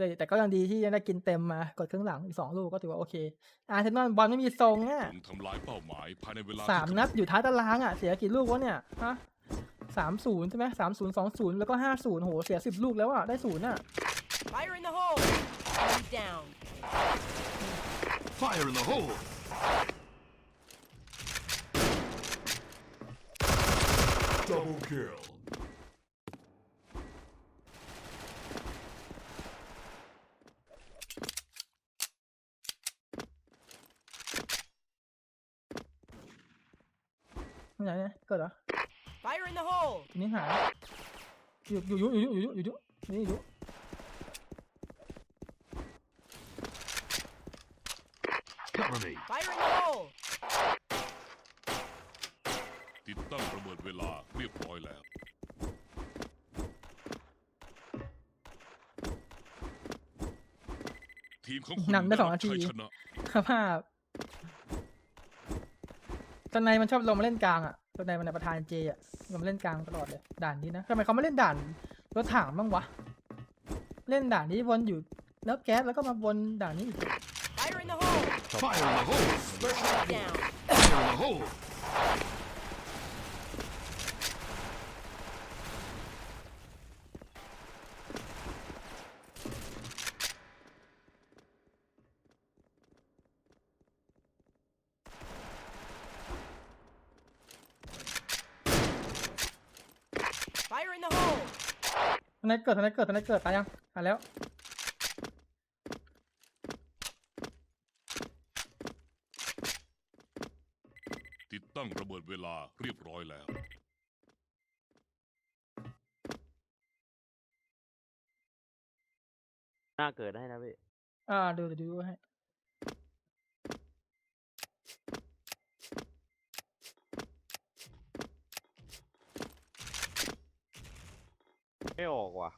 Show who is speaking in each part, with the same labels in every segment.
Speaker 1: เลยแต่ก็ยังดีที่ยังได้กินเต็มมากดครึ่งหลังอีกสองลูกก็ถือว่าโอเค อาร์เซนอลบอลไม่มีทรงอะ
Speaker 2: จงทำลายเป้าหมายภายในเวลา
Speaker 1: สาม
Speaker 2: ที่
Speaker 1: นัดอยู่ท้ายตารางอะเสียกี่ลูกวะเนี่ยฮะสามศูนย์ใช่ไหมสามศูนย์สองศูนย์แล้วก็ห้าศูนย์โหเสียสิบลูกแล้วอะได้ศูนย์อะ
Speaker 3: Fire in the hole! Enemy down.
Speaker 4: Fire in the hole! Double kill.
Speaker 1: ไหนเนี่ยเกิดเหรอ
Speaker 3: Fire in the hole!
Speaker 1: ทีนี้หายอยู่อยู่อยู่อยู่อยู่อยู่อยู่นี่อยู่
Speaker 4: Cover me.
Speaker 3: Fire in the hole!
Speaker 2: ติดตั้งระเบิดเวลาเรียบร้อยแล้ว ทีมของคุณ
Speaker 1: นำได้สองนาที
Speaker 2: ชัยชนะ
Speaker 1: สภาพ ตอนในมันชอบลงมาเล่นกลางอะตอนในมันในประธานเจอะลงมาเล่นกลางตลอดเลยด่านนี้นะทำไมเขาไม่เล่นด่านรถถังบ้างวะเล่นด่านนี้วนอยู่แล้วแก๊สแล้วก็มาวนด่านนี้อีก
Speaker 3: Fire in the hole!
Speaker 4: Fire in the hole.
Speaker 3: Down.
Speaker 4: Fire in the hole.
Speaker 3: ฟ Fire in the hole!
Speaker 1: ตอ นไหนเกิดตอนไหนเกิดตอนไหนเกิดตายยังตายแล้ว
Speaker 2: ติดตั้งระเบิดเวลาเรียบร้อยแล้ว
Speaker 5: หน้าเกิดให้นะพี่
Speaker 1: อ่าดูเดี๋ยวดูให้
Speaker 5: ไม่ออกว่ะ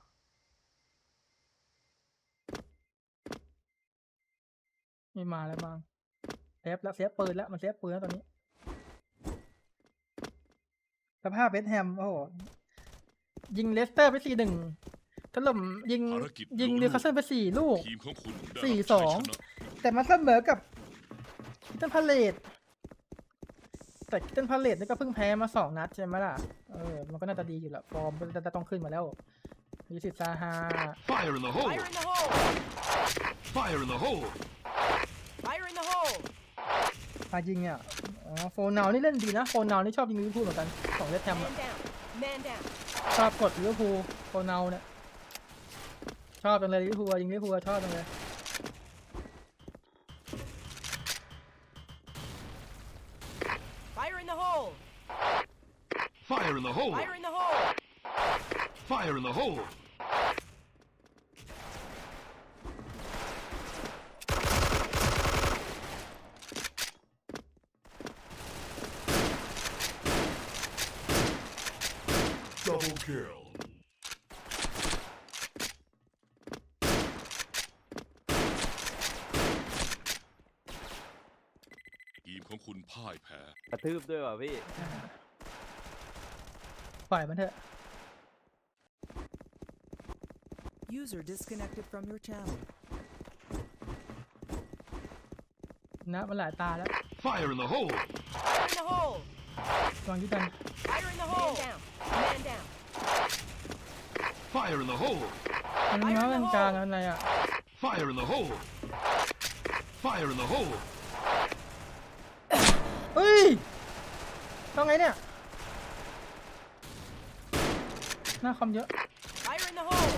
Speaker 1: ไม่มาแล้วบางเซฟแล้วเซฟปืนแล้วมันเซฟปืนแล้วตอนนี้สภาพเวสต์แฮมโอ้โหยิงเลสเตอร์ไปสี่หนึ่งถล่มยิง
Speaker 2: ภารกิจ
Speaker 1: ยิง
Speaker 2: ยกลูก
Speaker 1: นิวคาสเซิลไปสี่ลูก
Speaker 2: ทีมของคุณได้
Speaker 1: สี่
Speaker 2: รับ
Speaker 1: ส
Speaker 2: ชั
Speaker 1: อยง
Speaker 2: ชนะ
Speaker 1: แต่มาเสมอกับคิตเตันพาเลตแต่คิตเตันพาเลตนี่ก็เพิ่งแพ้มาสองนัดใช่ไหมล่ะ เออ มันก็น่าจะดีอยู่แหละฟอร์มก็จะต้องขึ้นมาแล้วยูสิตซาฮา
Speaker 4: Fire in the hole.
Speaker 3: Fire in the hole!
Speaker 4: Fire in the hole.
Speaker 3: Fire in the hole!
Speaker 1: พายิงอะอ๋อโฟนาวนี่เล่นดีนะ โฟนาวนี่ชอบยิงลิเวอร์พูลเหมือนกันของเลสแฮม
Speaker 3: Man
Speaker 1: อะ
Speaker 3: down. Man down.
Speaker 1: ชอบกดลิเวอร์พูลโฟนาวเนี่ย ชอบจังเลยลิเวอร์พูลอะยิงลิเวอร์พูลอะชอบจังเลย
Speaker 3: the hole.
Speaker 4: Fire in the hole!
Speaker 3: Fire in the hole.
Speaker 4: Double kill.
Speaker 2: ทีมของคุณพ่ายแพ้
Speaker 5: กระทืบด้วยว่ะพี่
Speaker 1: ปล่อยมันเถอะ
Speaker 6: User disconnected from your channel.
Speaker 1: นะมันหลายตาแล้ว
Speaker 4: Fire in the hole.
Speaker 3: Fire in the hole!
Speaker 1: วางยุกัน
Speaker 3: Fire in the hole! Man down. Man down.
Speaker 4: Fire in the hole.
Speaker 1: มันมาเป็นกลางอะไรอ่ะ
Speaker 4: Fire in the hole. Fire in the hole.
Speaker 1: เฮ้ยต้องไงเนี่ย หน้าคอมเยอะ
Speaker 3: Fire in the hole!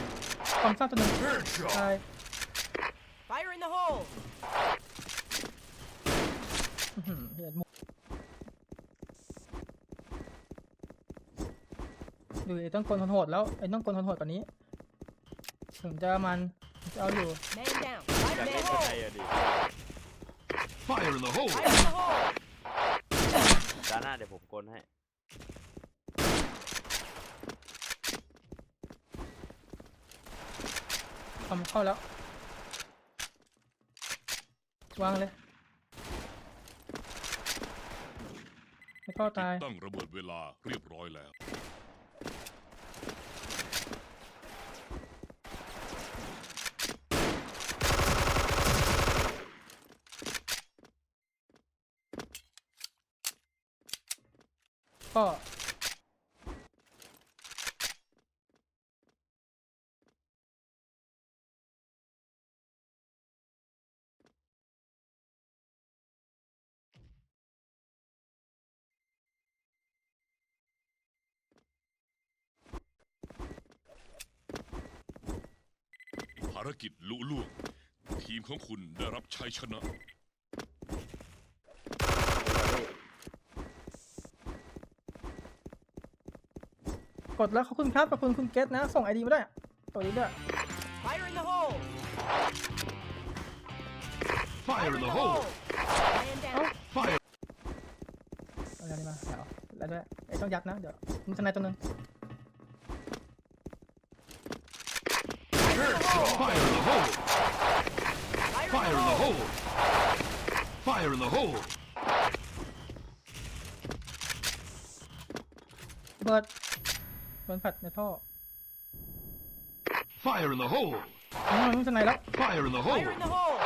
Speaker 1: คอมสร้างตัวหนึ่ง
Speaker 4: Headshot.
Speaker 1: ตาย
Speaker 3: Fire in the hole!
Speaker 1: อื้อหือเหี้ยมุกดูไอ้ต้องกลโหดๆแล้วไอ้ต้องกลโหดๆกว่านี้ ถึงจะมันถึงจะเอาอยู่
Speaker 3: Man down.
Speaker 5: อ
Speaker 3: Fire
Speaker 5: ยาก
Speaker 3: in
Speaker 5: เล่
Speaker 3: the
Speaker 5: นข้างใน
Speaker 3: hole!
Speaker 5: อะดิ
Speaker 4: Fire in the hole.
Speaker 3: Fire in the hole!
Speaker 5: ด้านหน้าเดี๋ยวผมกลให้
Speaker 1: มเข้าแล้ว วางเลย ไม่เข้า
Speaker 2: ตา
Speaker 1: ย
Speaker 2: ตั้งระเบิดเวลาเรียบร้อยแล้ว
Speaker 1: ก็า
Speaker 2: รกิจลุล่วง ทีมของคุณได้รับชัยชนะ
Speaker 1: กดแล้วขอบคุณครับขอบคุณคุณเกตนะ ส่งไอดีมาด้วยสวัสดีด้วย
Speaker 3: Fire in the hole!
Speaker 4: Fire in the hole!
Speaker 3: Man down.
Speaker 4: Fire!
Speaker 1: เอาอะไรมาเดี๋ยวแล้วด้วยไอ้ต้องยัดนะ เดี๋ยวมีทนายตัวหนึง
Speaker 4: Fire in the hole!
Speaker 3: Fire in
Speaker 4: Fire
Speaker 3: the
Speaker 4: in the
Speaker 3: hole!
Speaker 4: hole! Fire in the hole!
Speaker 1: เบิร์ดโดนผัดในท่อ
Speaker 4: Fire in the hole!
Speaker 1: อืมมีทนายแล้ว
Speaker 4: Fire in the hole!
Speaker 3: Fire in the hole!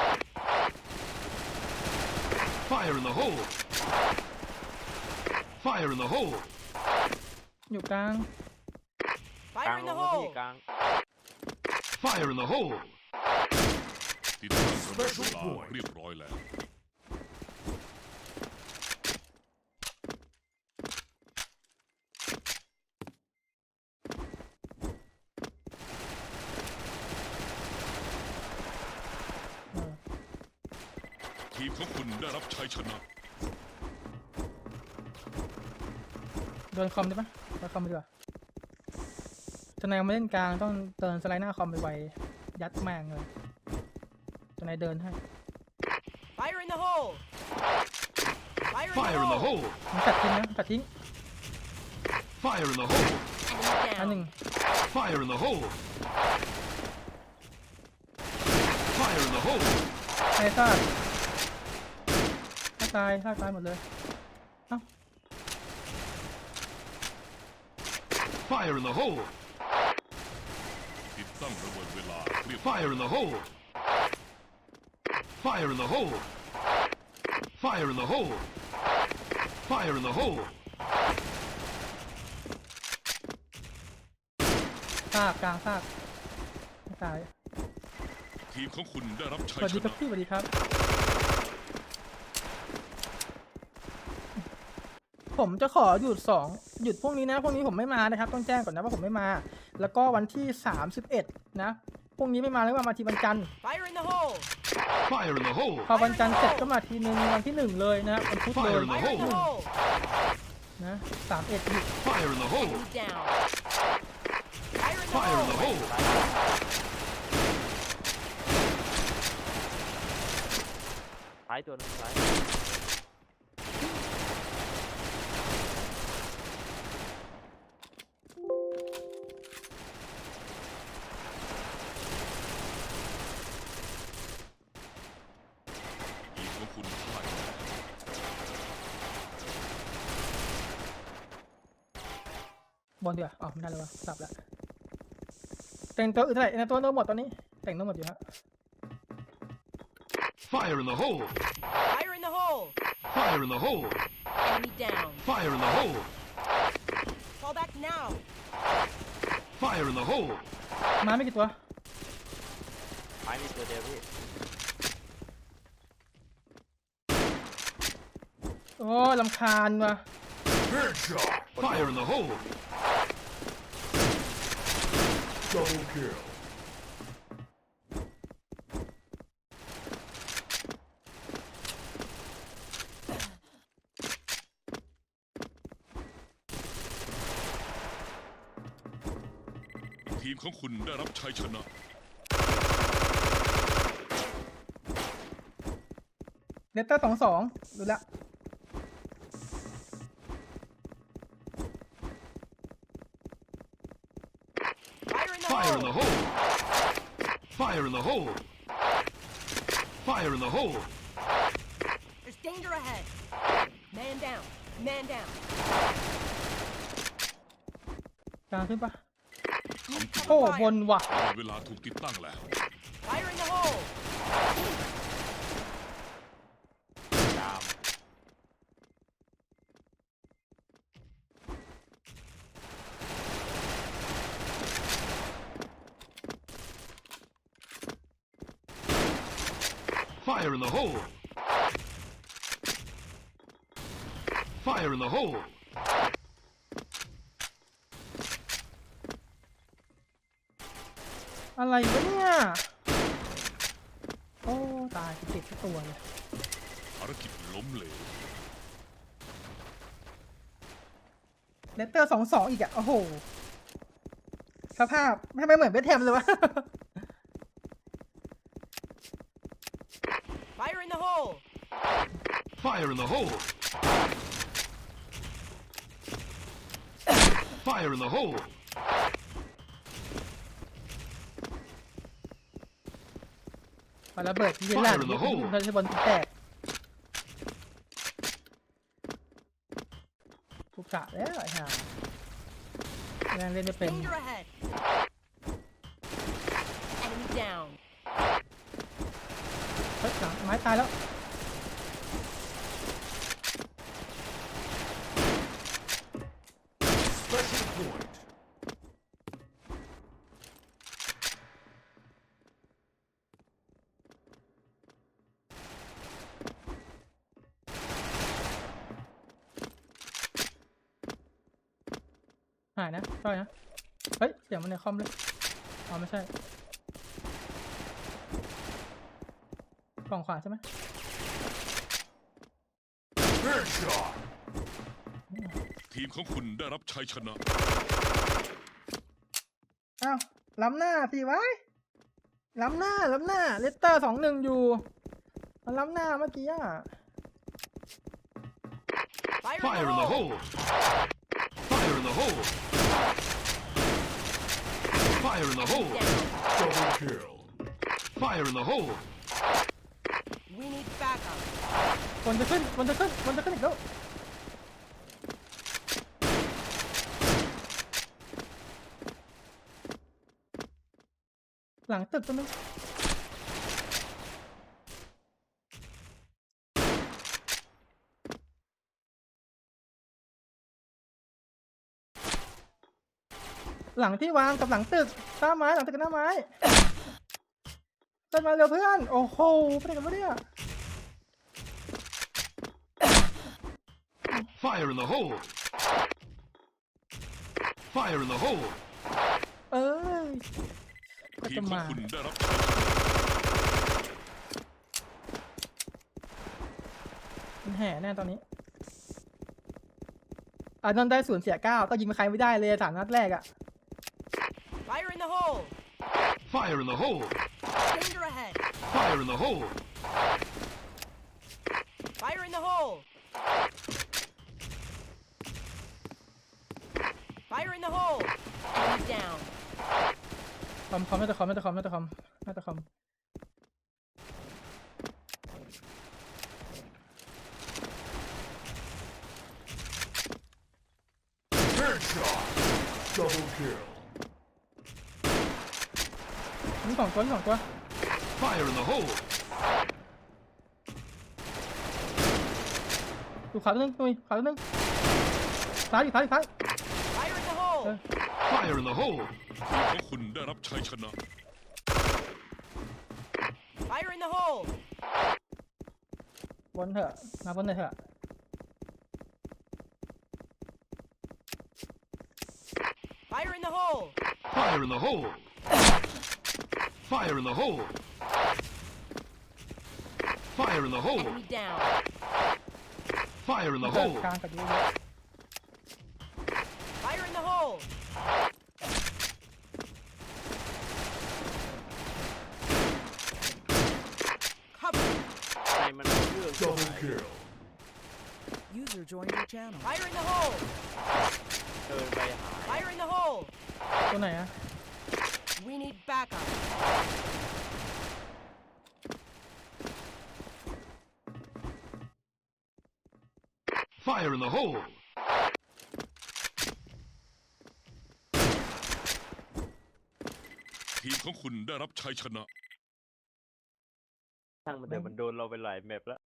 Speaker 4: Fire in the hole! Fire in the hole!
Speaker 1: อยู่กลาง
Speaker 5: กลา
Speaker 3: Fire
Speaker 5: ง
Speaker 3: in
Speaker 5: ล
Speaker 3: the
Speaker 5: งแล้วพี่
Speaker 3: hole!
Speaker 5: กลาง
Speaker 4: Fire in the hole!
Speaker 2: ติดตั้งระเบิดเวลาเรียบร้อยแล้ว
Speaker 1: เออ
Speaker 2: ทีมของคุณได้รับชัยชนะ
Speaker 1: โดนคอมได้ปะโดนคอมไปดีกว่า ทนายมาเล่นกลางต้องเดินสไลด์หน้าคอมไปไวๆยัดแม่งเลยทนายเดินให้
Speaker 3: Fire in the hole! Fire in
Speaker 4: Fire in
Speaker 3: the
Speaker 4: the
Speaker 3: hole!
Speaker 4: hole!
Speaker 1: มันตัดทิ้งนะตัดทิ้ง
Speaker 4: Fire in the hole!
Speaker 3: Enemy
Speaker 1: อันหนึ่ง
Speaker 3: down.
Speaker 4: Fire in the hole! Fire in the hole!
Speaker 1: ไอ้ซากซากตายซากตายหมดเลยเอ้า
Speaker 4: Fire in the hole!
Speaker 2: ติดตั้งระเบิดเวลาเรียบ
Speaker 4: Fire in the hole! Fire in the hole! Fire in the hole! Fire in the hole!
Speaker 1: ซากกลางซากไม่ตาย
Speaker 2: ทีมของคุณได้รับ
Speaker 1: ส
Speaker 2: ชัย
Speaker 1: วัส
Speaker 2: ช
Speaker 1: ดีครับ
Speaker 2: นะ
Speaker 1: พี่สวัสดีครับ ผมจะขอหยุดสองหยุดพรุ่งนี้นะพรุ่งนี้ผมไม่มานะครับ ต้องแจ้งก่อนนะว่าผมไม่มา แล้วก็วันที่ 31 นะพรุ่งนี้ไม่มาแล้วมาทีวันจันทร์
Speaker 3: Fire in the hole!
Speaker 4: Fire in the hole!
Speaker 1: พอวันจันทร์เสร็จก็มาทีนึงวันที่หนึ่งเลยนะครับวันพุธเลย
Speaker 4: Fire in the
Speaker 3: Fire in the hole!
Speaker 1: นะสามเอ็ดหยุด
Speaker 4: Fire in the hole!
Speaker 3: Enemy down. Fire in the
Speaker 4: Fire in the
Speaker 3: hole!
Speaker 4: hole!
Speaker 5: ท้ายตัวหนึงท้าย
Speaker 2: ทีมของคุณพ่ายแพ้
Speaker 1: บอลเดืออ๋อไม่ได้เลยวะสับแล้วแต่งตัวอื่นเท่าไหร่ในตัวโน้ตหมดตอนนี้ แต่งโน้ตหมดอยู่ฮะ
Speaker 4: Fire in the hole!
Speaker 3: Fire in the hole!
Speaker 4: Fire in the hole!
Speaker 3: Enemy down.
Speaker 4: Fire in the hole!
Speaker 3: Fall back now.
Speaker 4: Fire in the hole!
Speaker 1: มาไม่กี่ตัว
Speaker 5: ไม้มีตัวเดียวพี่
Speaker 1: โอ้ลำคาญว่ะ
Speaker 4: Headshot! Fire in the hole! Double kill.
Speaker 2: ทีมของคุณได้รับชัยชนะ
Speaker 1: เนต้าสองสองดูแลว
Speaker 3: Fire in the hole!
Speaker 4: Fire in the hole!
Speaker 3: There's danger ahead. Man down. Man down.
Speaker 1: กลางขึ้นปะ
Speaker 2: คำเตือน
Speaker 1: โอ้บนว่ะ
Speaker 2: ระเบิดเวลาถูกติดตั้งแล้ว
Speaker 3: Fire in the hole!
Speaker 4: Fire in the hole! Fire in the hole!
Speaker 1: อะไรวะเนี่ยโอ้ตายกูติดทุกตัวเลย
Speaker 2: ภารกิจล้มเหลว
Speaker 1: เลตเตอร์สองสองอีกอะโอ้โห สภาพทำไมเหมือนเบสแทมเลยวะ
Speaker 3: Fire in the hole!
Speaker 4: Fire in the hole!
Speaker 1: ปาระเบิดที่หลัง
Speaker 4: Fire in the hole
Speaker 1: ทัชบอลแตกกูกะแล้วไอ้ห่ายังเล่นไม่เป็น
Speaker 3: Danger ahead! Enemy down.
Speaker 1: เฮ้ยหลังไม้ตายแล้ว นะช่อยนะ เฮ้ย เสียงมันในคอมเลยอ๋อไม่ใช่กล่องขวาใช่ไหม
Speaker 4: Headshot!
Speaker 2: ทีมของคุณได้รับชัยชนะ
Speaker 1: อ้าว ล้ำหน้าสิวะล้ำหน้า ล้ำหน้า เลสเตอร์สองหนึ่งอยู่ มันล้ำหน้าเมื่อกี้อะ
Speaker 3: Fire,
Speaker 4: Fire in the hole! Fire in the hole! Fire in the hole!
Speaker 3: Down.
Speaker 4: Double kill! Fire in the hole!
Speaker 3: We need backup.
Speaker 1: คนจะขึ้นคนจะขึ้นคนจะขึ้นอีกแล้ว หลังตึกตัวนึงหลังที่วางกับหลังตึกหน้าไม้หลังตึกกับหน้าไม้เดินมาเร็วเพื่อน โอ้โหไปไหนกันวะเนี่ย
Speaker 4: Fire in the hole! Fire in the hole!
Speaker 1: เอ้ยก็
Speaker 2: ที
Speaker 1: จะ
Speaker 2: มของ
Speaker 1: มา
Speaker 2: คุณได้รับชัยชนะ
Speaker 1: มันแห่แน่ตอนนี้ อ่านนท์ได้ศูนย์เสียเก้าก็ยิงใครไม่ได้เลยสามนัดแรกอะ
Speaker 3: Fire in the hole!
Speaker 4: Fire in the hole!
Speaker 3: Danger ahead!
Speaker 4: Fire in the hole!
Speaker 3: Fire in the hole! Fire in the hole! Enemy down.
Speaker 1: คอมคอมไม่แต่คอมไม่แต่คอมไม่แต่คอมไม่แต่คอม
Speaker 4: Headshot! Double kill!
Speaker 1: นี่สองตัวนี่สองตัว
Speaker 4: Fire in the hole!
Speaker 1: ดูขวาตัวนึงนุ้ยขวาตัวนึงซ้ายอยู่ซ้ายอยู่ซ้าย
Speaker 3: Fire in the hole!
Speaker 1: Uh.
Speaker 4: Fire in the hole!
Speaker 2: ทีมของคุณได้รับชัยชนะ
Speaker 3: Fire in the hole!
Speaker 1: บนเถอะมาบนหน่อยเถอะ
Speaker 3: Fire in the hole!
Speaker 4: Fire in the hole! Fire in the hole! Fire in the hole!
Speaker 3: Enemy down.
Speaker 4: Fire in the
Speaker 1: เกิด
Speaker 4: hole!
Speaker 1: กลางกับยูเยอะ
Speaker 3: Fire in the hole! Cover!
Speaker 5: ในมันเอาเรื่อง
Speaker 4: Double kill!
Speaker 6: User joined your channel.
Speaker 3: Fire in the hole!
Speaker 5: เดินไปหา
Speaker 3: Fire in the hole!
Speaker 1: ตัวไหนอะ
Speaker 3: We need backup.
Speaker 4: Fire in the hole!
Speaker 2: ทีมของคุณได้รับชัยชนะ
Speaker 5: ช่างมันเดี๋ยวมันโดนเราไปหลายแมปแล้ว